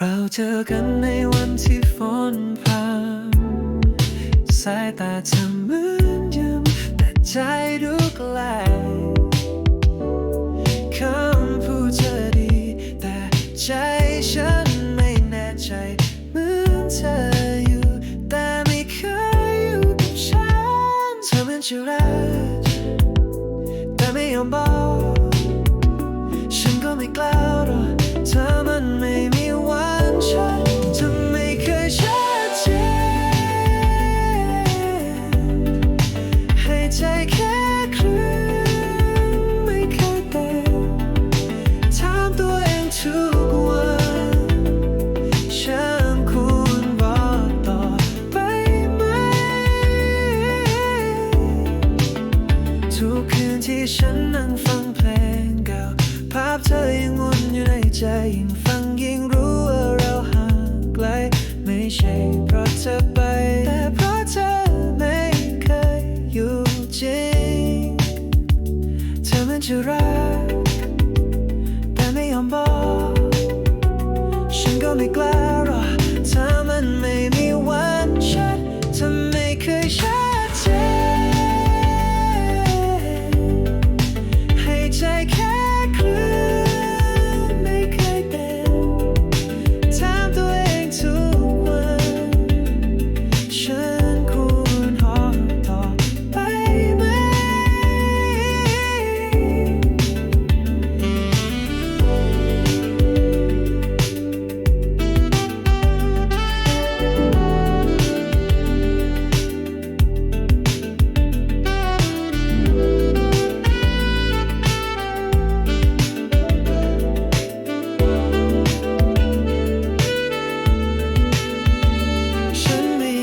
เราเจอกันในวันที่ฝนพรำสายตาเธอเหมือนยืมแต่ใจดูไกลคำพูดเธอดี แต่ใจฉันไม่แน่ใจเหมือนเธออยู่ แต่ไม่เคยอยู่กับฉันเธอเหมือนจะรักแต่ไม่ยอมบอกฉันก็ไม่กล้า ใจยิ่งฟังยิ่งรู้ว่าเราห่างไกล ไม่ใช่เพราะเธอไป แต่เพราะเธอไม่เคยอยู่จริง เธอมันจะรักแต่ไม่ยอมบอกฉันก็ไม่กล้า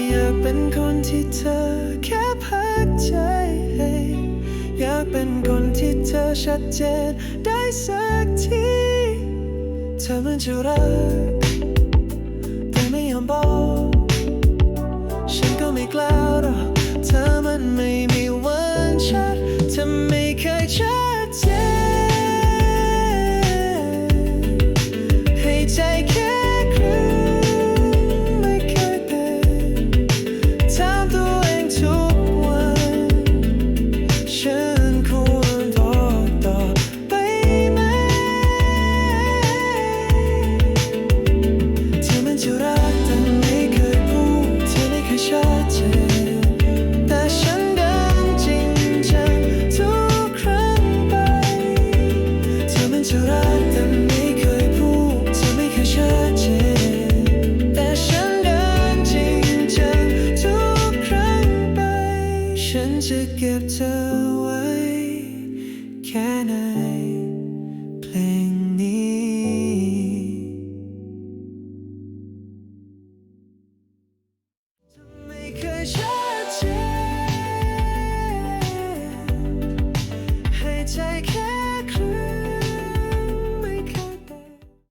อยากเป็นคนที่เธอแค่พักใจให้อยากเป็นคนที่เธอชัดเจนได้สักทีเธอมันจะรักแต่ไม่ยอมบอกฉันก็ไม่กล้าหรอกเธอมันไม่มีวันชัดเธอไม่เคยชัด จะเก็บเธอไว้แค่ไหนเพลงนี้ทำไมเคยชัดเจนให้ใจ